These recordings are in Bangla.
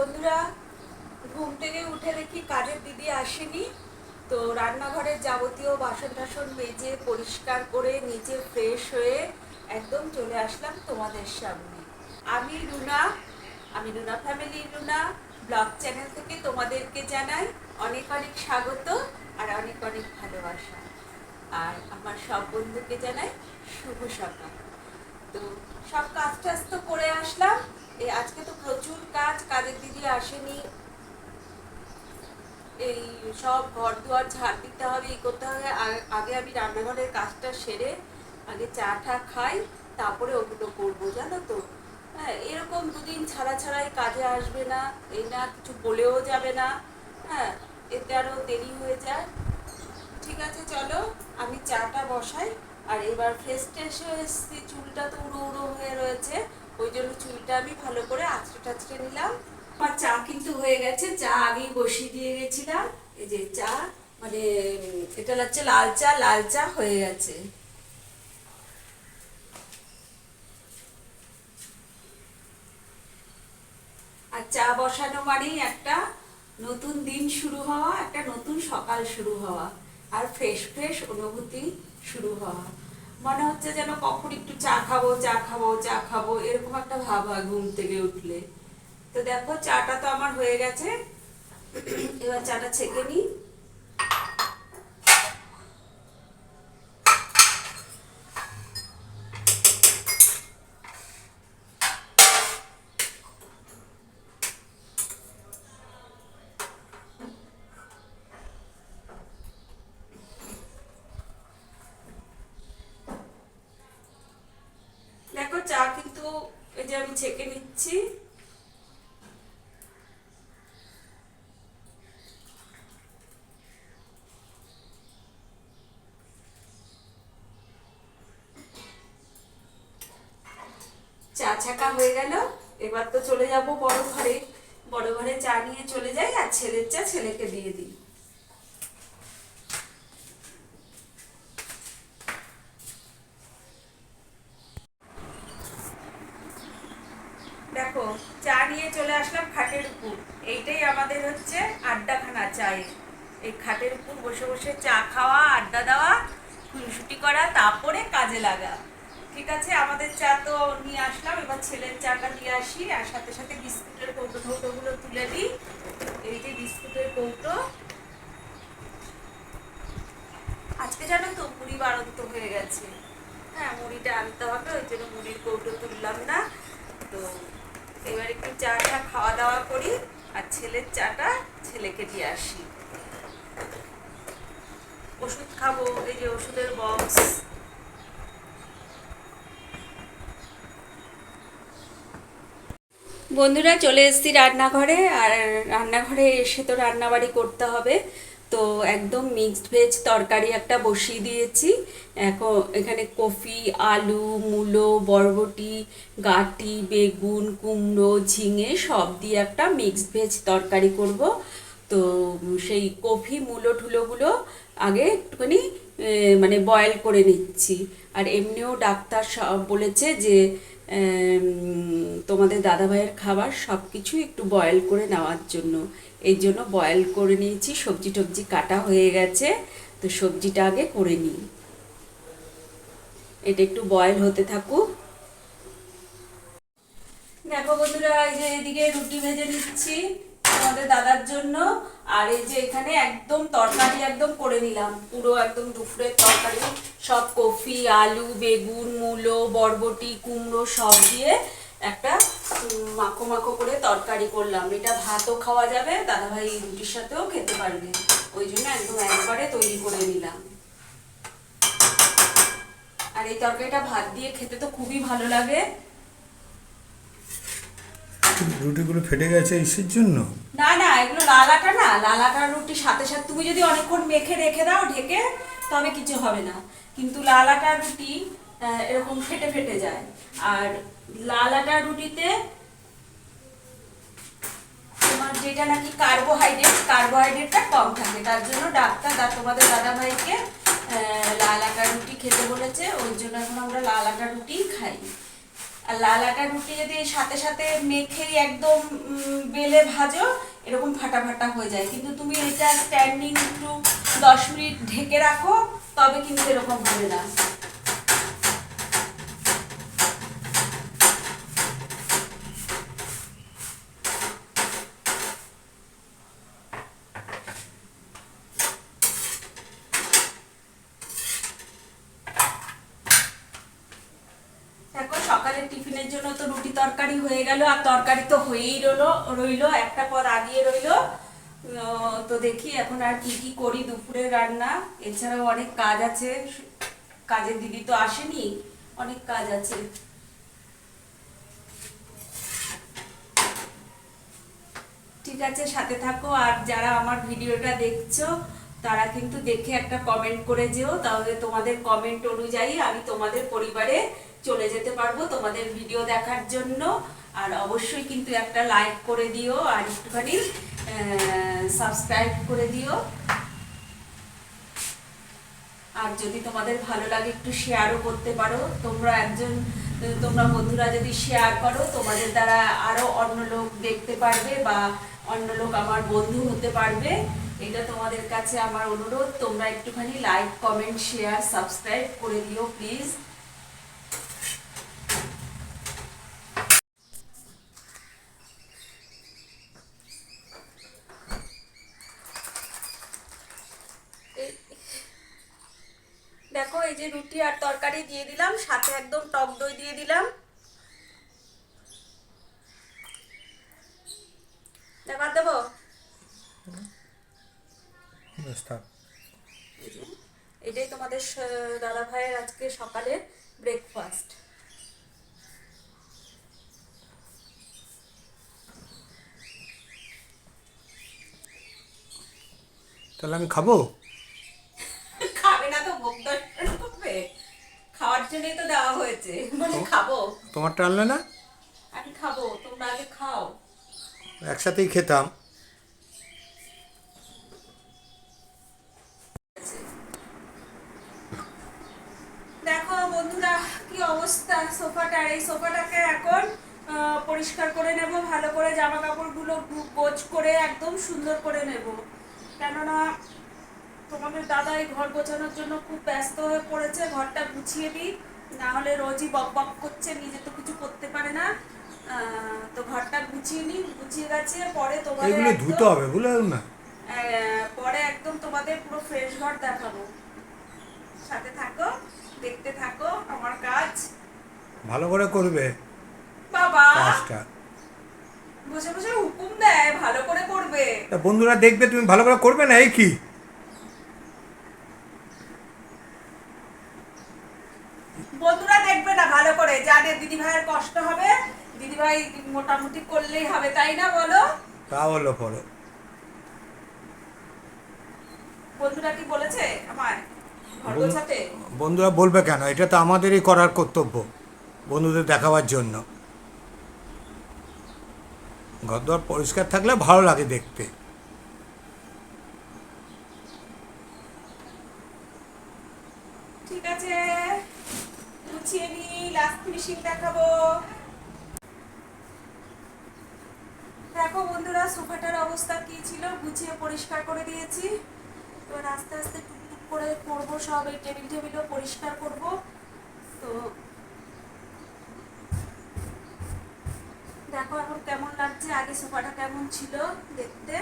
বন্ধুরা, ঘুম থেকে উঠে দেখি কাজের দিদি আসেনি। তো রান্নাঘরের যাবতীয় বাসন টাসন মেজে, পরিষ্কার করে নিজে ফ্রেশ হয়ে একদম চলে আসলাম তোমাদের সামনে। আমি রুনা আমি Runa family Runa. Blog channel থেকে তোমাদেরকে জানাই অনেক অনেক স্বাগত আর অনেক অনেক ভালোবাসা। আর আমার সব বন্ধুকে জানাই শুভ সকাল। তো সব কাজ টাজ তো করে আসলাম। এই আজকে তো প্রচুর কাজ, কাজের দিদি আসেনি। এই সব ঘর দুয়ার ঝাড় দিতে হবে, ই করতে হবে। আগে আমি রান্নাঘরের কাজটা সেরে আগে চা টা খাই, তারপরে ওগুলো করব, জানো তো। হ্যাঁ এরকম দুদিন ছাড়া ছাড়াই কাজে আসবে না, এই না কিছু বলেও যাবে না। হ্যাঁ এতে আরও দেরি হয়ে যায়। ঠিক আছে, চলো, আমি চাটা বসাই। আর এবার ফ্রেশ ট্রেশ হয়ে এসছি, চুলটা তো উড়ো উড়ো হয়ে রয়েছে, ওই জন্য চুলটা আমি ভালো করে আঁচড়ে টাচড়ে নিলাম। আমার চা কিন্তু হয়ে গেছে, চা আগেই বসিয়ে দিয়ে গেছিলাম, এই যে চা মানে এটা হচ্ছে লাল চা লাল চা হয়ে গেছে। আর চা বসানো মানেই একটা নতুন দিন শুরু হওয়া, একটা নতুন সকাল শুরু হওয়া, আর ফ্রেশ ফ্রেশ অনুভূতি শুরু হওয়া। মনে হচ্ছে যেন কখন একটু চা খাব চা খাব চা খাব, এরকম একটা ভাব হয় ঘুম থেকে উঠলে। তো দেখো, চাটা তো আমার হয়ে গেছে। এবার চাটা ছেঁকে নিই দেখো চা কিন্তু এই যে আমি ছেঁকে নিচ্ছি। চা ছাকা হয়ে গেল। এবার তো চলে যাব বড় ঘরে। বড় ঘরে চা নিয়ে চলে যাই আর ছেলের চা ছেলেকে দিয়ে দিই দেখো চা নিয়ে চলে আসলাম খাটের উপর এইটাই আমাদের হচ্ছে আড্ডাখানা চায়ে এই খাটের উপর বসে বসে চা খাওয়া, আড্ডা দেওয়া, খুনসুটি করা, তারপরে কাজে লাগা। ঠিক আছে, আমাদের চা তো নিয়ে আসলাম, এবার ছেলের চাটা নিয়ে আসি, আর সাথে সাথে বিস্কুটের কৌটো টৌটোগুলো তুলে দিই। এই যে বিস্কুটের কৌটো। আজকে জানো তো, মুড়ি বাড়ন্ত হয়ে গেছে। হ্যাঁ মুড়িটা আনতে হবে, ওই জন্য মুড়ির কৌটো তুললাম না। তো এবার একটু চাটা খাওয়া দাওয়া করি। আর ছেলের চাটা ছেলেকে দিয়ে আসি। ওষুধ খাব, এই যে ওষুধের বক্স বন্ধুরা, চলে এসেছি রান্নাঘরে, আর রান্নাঘরে এসে তো রান্নাবাড়ি করতে হবে। তো একদম মিক্সড ভেজ তরকারি একটা বসিয়ে দিয়েছি। এখন এখানে কফি, আলু, মূলো, বরবটি, গাটি, বেগুন, কুমড়ো, ঝিঙে সব দিয়ে একটা মিক্সড ভেজ তরকারি করব। তো সেই কফি, মূলো, ঠুলোগুলো আগে একটুখানি মানে বয়েল করে নিচ্ছি। আর এমনিও ডাক্তার সব বলেছে যে তোমাদের দাদাভাইয়ের খাবার সব কিছু একটু বয়েল করে নেওয়ার জন্য। এই জন্য বয়েল করে নিয়েছি সবজি টবজি কাটা হয়ে গেছে, তো সবজিটা আগে করে নিই। এটা একটু বয়েল হতে থাকুক। দেখো বন্ধুরা, এই যে এদিকে রুটি ভেজে নিচ্ছি আমাদের দাদার জন্য, আর এই যে এখানে একদম তরকারি একদম করে নিলাম, পুরো একদম দুপুরের তরকারি, সব কফি, আলু, বেগুন, মূলো, বরবটি, কুমড়ো সব দিয়ে একটা মাখো মাখো করে তরকারি করলাম। এটা ভাতও খাওয়া যাবে দাদাভাই রুটির সাথেও খেতে পারবে। ওই জন্য একদম একবারে তৈরি করে নিলাম। আর এই তরকারিটা ভাত দিয়ে খেতে তো খুবই ভালো লাগে। রুটিগুলো ফেটে গেছে ইসের জন্য? না না এগুলো লালাটা না লালাটার রুটি সাথে সাথে তুমি যদি অনেকক্ষণ মেখে রেখে দাও ঢেকে তবে কিছু হবে না। কিন্তু লালাটার রুটি এরকম ফেটে ফেটে যায়। আর লালাটার রুটিতে তোমার যেটা নাকি কার্বোহাইড্রেট কার্বোহাইড্রেটটা কম থাকে। তার জন্য ডাক্তার তোমাদের দাদা ভাইকে লাল আটা রুটি খেতে বলেছে। ওই জন্য এখন আমরা লাল আটা রুটি খাই। আর লাল আটার রুটি যদি সাথে সাথে মেখেই একদম বেলে ভাজো, এরকম ফাটা ফাটা হয়ে যায়। কিন্তু তুমি এটা স্ট্যান্ডিং একটু দশ মিনিট ঢেকে রাখো, তবে কিন্তু এরকম হবে না দেখো সকালের জন্য তো রুটি তরকারি হয়ে গেল, আর তরকারি তো হয়েই রইল রইল, একটা পদ আগিয়ে রইল। তো দেখি এখন আর কি কি করি দুপুরে রান্না। এছাড়াও অনেক কাজ আছে, কাজের দিদি তো আসেনি, অনেক কাজ আছে। ঠিক আছে, সাথে থাকো, আর যারা আমার ভিডিওটা দেখছ, তারা কিন্তু দেখে একটা কমেন্ট করে যেও, তাহলে তোমাদের কমেন্ট অনুযায়ী আমি তোমাদের পরিবারে চলে যেতে পারব তোমাদের ভিডিও দেখার জন্য। আর অবশ্যই কিন্তু একটা লাইক করে দিও আর একটুখানি সাবস্ক্রাইব করে দিও। আর যদি তোমাদের ভালো লাগে একটু শেয়ারও করতে পারো। তোমরা একজন, তোমরা বন্ধুরা যদি শেয়ার করো, তোমাদের দ্বারা আরও অন্য লোক দেখতে পারবে বা অন্য লোক আমার বন্ধু হতে পারবে। এটা তোমাদের কাছে আমার অনুরোধ। তোমরা একটুখানি লাইক কমেন্ট শেয়ার সাবস্ক্রাইব করে দিও প্লিজ দেখো এই যে রুটি আর তরকারি দিয়ে দিলাম সাথে একদম টক দই দিয়ে দিলাম। দেবার দেবো? এটাই তোমাদের দাদা ভাইয়ের আজকে সকালে ব্রেকফাস্ট তাহলে আমি খাবে না তো ভোগ দর্শন করবে খাওয়ার জন্যই তো দেওয়া হয়েছে। মানে খাব। তোমারটা আনলে না আমি খাব তোমরা আগে খাও। একসাথেই খেতাম। দেখো বন্ধুরা কি অবস্থা? সোফাটার এই সোফাটাকে এখন পরিষ্কার করে নেব ভালো করে জামা কাপড়গুলো গোছ করে একদম সুন্দর করে নেব। কেননা তোমাদের দাদা এই ঘর গোছানোর জন্য খুব ব্যস্ত হয়ে পড়েছে ঘরটা গুছিয়ে দিই। না হলে রোজই বক বক করছে নিজে তো কিছু করতে পারে না। তো ঘরটা গুছিয়ে নিই গুছিয়ে গেছে পরে তোমাদের এগুলো ধুতে হবে বুঝলে না। পরে একদম তোমাদের পুরো ফ্রেশ ঘর দেখাবো। সাথে থাকো দেখতে থাকো আমার কাজ। ভালো করে করবে। বাবা! কাজটা। বসে বসে হুকুম দেয় ভালো করে করবে। বন্ধুরা দেখবে তুমি ভালো করে করবে না এই কি বন্ধুরা দেখবে না ভালো করে জানে দিদি ভাইয়ের কষ্ট হবে দিদি ভাই মোটামুটি করলেই হবে তাই না বলো? তা হলো পরে। বন্ধুরা কি বলেছে আমার বন্ধুরা বলবে কেন? এটা তো আমাদেরই করার কর্তব্য বন্ধুদের দেখাবার জন্য। ঘরদোয়ার পরিষ্কার থাকলে ভালো লাগে দেখতে। ঠিক আছে গুছিয়ে নি। লাস্ট ফিনিশিং দেখাবো। দেখো বন্ধুরা সোফাটার অবস্থা কি ছিল? গুছিয়ে পরিষ্কার করে দিয়েছি। এবার আস্তে আস্তে টুকটুক করে করব সব, এই টেবিল টেবিলও পরিষ্কার করব। তো দেখো এখন কেমন লাগছে? আগে সোফাটা কেমন ছিল দেখতে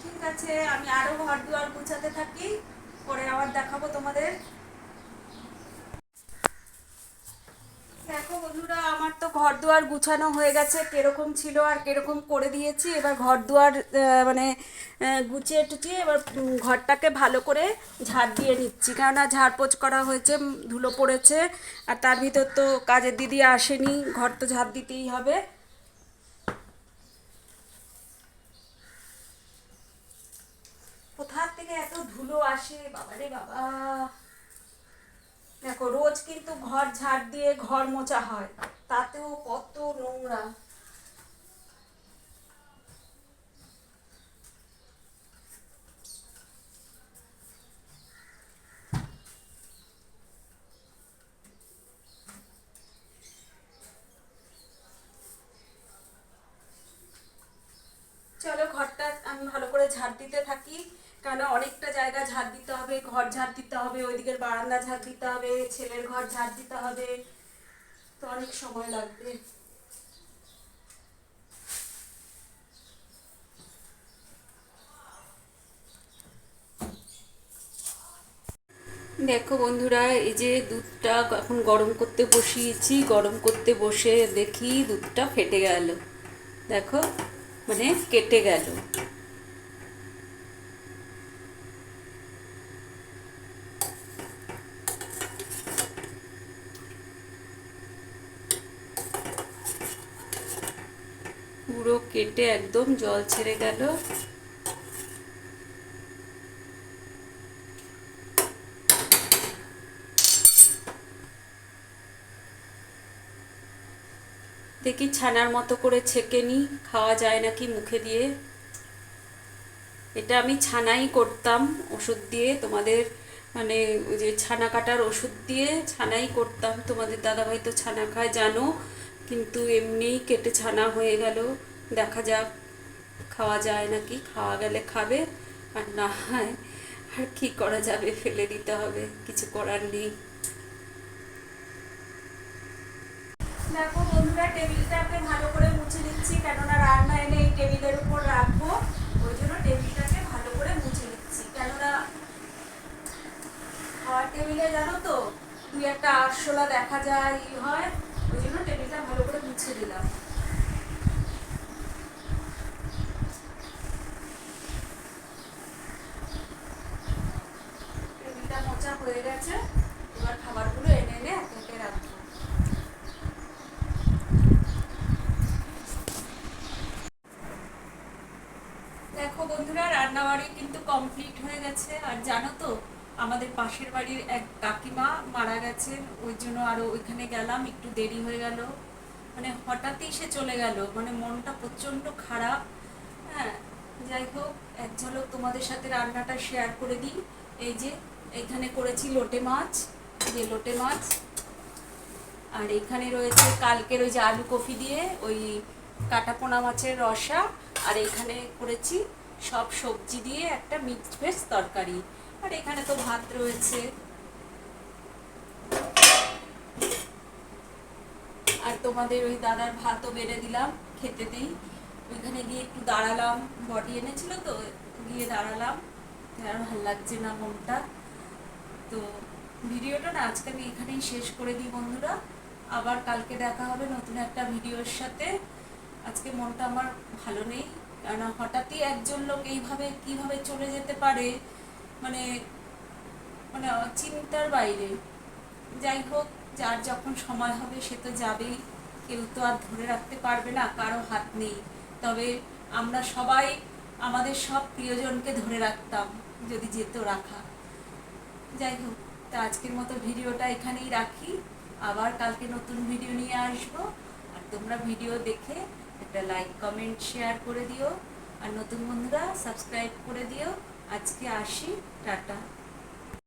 ঠিক আছে, আমি আরও ঘর দুয়ার গুছাতে থাকি, পরে আবার দেখাবো তোমাদের। দেখো বন্ধুরা, আমার তো ঘর দুয়ার গুছানো হয়ে গেছে, কীরকম ছিল আর কীরকম করে দিয়েছি। এবার ঘর দুয়ার মানে গুছিয়ে টুচিয়ে এবার ঘরটাকে ভালো করে ঝাড় দিয়ে নিচ্ছি। কেননা ঝাড়পোছ করা হয়েছে, ধুলো পড়েছে, আর তার ভিতর তো কাজের দিদি আসেনি, ঘর তো ঝাড় দিতেই হবে। কোথা থেকে এত ধুলো আসে? বাবা রে বাবা। দেখো, রোজ কিন্তু ঘর ঝাড় দিয়ে ঘর মোচা হয়। তাতেও কত নোংরা চলো ঘরটা আমি ভালো করে ঝাড় দিতে থাকি কারণ অনেকটা জায়গা ঝাড় দিতে হবে ঘর ঝাড় দিতে হবে, ওইদিকের বারান্দা ঝাড় দিতে হবে, ছেলের ঘর ঝাড় দিতে হবে। তো অনেক সময় লাগবে। দেখো বন্ধুরা, এই যে দুধটা এখন গরম করতে বসিয়েছি, গরম করতে বসে দেখি দুধটা ফেটে গেল। দেখো মানে কেটে গেল। পুরো কেটে একদম জল ছেড়ে গেল। দেখি ছানার মতো করে ছেঁকে নিই খাওয়া যায় নাকি মুখে দিয়ে। এটা আমি ছানাই করতাম ওষুধ দিয়ে, তোমাদের মানে যে ছানা কাটার ওষুধ দিয়ে ছানাই করতাম। তোমাদের দাদাভাই তো ছানা খায়, জানো? কিন্তু এমনিই কেটে ছানা হয়ে গেল। দেখা যাক, খাওয়া যায় নাকি? খাওয়া গেলে খাবে, আর না হয় আর কি করা যাবে, ফেলে দিতে হবে, কিছু করার নেই। দেখো বন্ধুরা টেবিলটাকে ভালো করে মুছে নিচ্ছি, কেননা রান্না এনে এই টেবিলের উপর রাখব। ওই জন্য টেবিলটাকে ভালো করে মুছে নিচ্ছি। কেননা খাওয়ার টেবিলে জানো তো, দুই একটা আরশোলা দেখা যায় হয়, ওই জন্য টেবিলটা ভালো করে মুছে দিলাম টেবিলটা মোচা হয়ে গেছে, এবার খাবারগুলো এনে এনে একে রাখব। দেখো বন্ধুরা, রান্নাবাড়ি কিন্তু কমপ্লিট হয়ে গেছে। আর জানো তো, আমাদের পাশের বাড়ির এক কাকিমা মারা গেছেন, ওই জন্য আরও ওইখানে গেলাম, একটু দেরি হয়ে গেল। মানে হঠাৎই সে চলে গেল মানে মনটা প্রচণ্ড খারাপ। হ্যাঁ যাই হোক, এক ঝলক তোমাদের সাথে রান্নাটা শেয়ার করে দিই। এই যে এখানে করেছি লোটে মাছ, যে লোটে মাছ। আর এখানে রয়েছে, কালকের ওই যে আলু কফি দিয়ে ওই কাটাপোনা মাছের রসা। আর এখানে করেছি সব সবজি দিয়ে একটা মিক্সড ভেজ তরকারি। আর এখানে তো ভাত রয়েছে। আর তোমাদের ওই দাদার ভাতও বেড়ে দিলাম খেতে দিই ওইখানে গিয়ে একটু দাঁড়ালাম বডি এনেছিল তো, গিয়ে দাঁড়ালাম। আর ভালো লাগছে না মনটা। তো ভিডিওটা না আজকে আমি এখানেই শেষ করে দিই বন্ধুরা। আবার কালকে দেখা হবে নতুন একটা ভিডিওর সাথে। আজকে মনটা আমার ভালো নেই। কারণ হঠাৎই একজন লোক এইভাবে কীভাবে চলে যেতে পারে? মানে মানে চিন্তার বাইরে। যাই হোক, যার যখন সময় হবে সে তো যাবেই। কেউ তো আর ধরে রাখতে পারবে না, কারও হাত নেই। তবে আমরা সবাই আমাদের সব প্রিয়জনকে ধরে রাখতাম, যদি যেত রাখা। যাই হোক তা আজকের মতো ভিডিওটা এখানেই রাখি। আবার কালকে নতুন ভিডিও নিয়ে আসব। আর তোমরা ভিডিও দেখে একটা লাইক, কমেন্ট, শেয়ার করে দিও। আর নতুন বন্ধুরা, সাবস্ক্রাইব করে দিও। আজকে আসি। টাটা।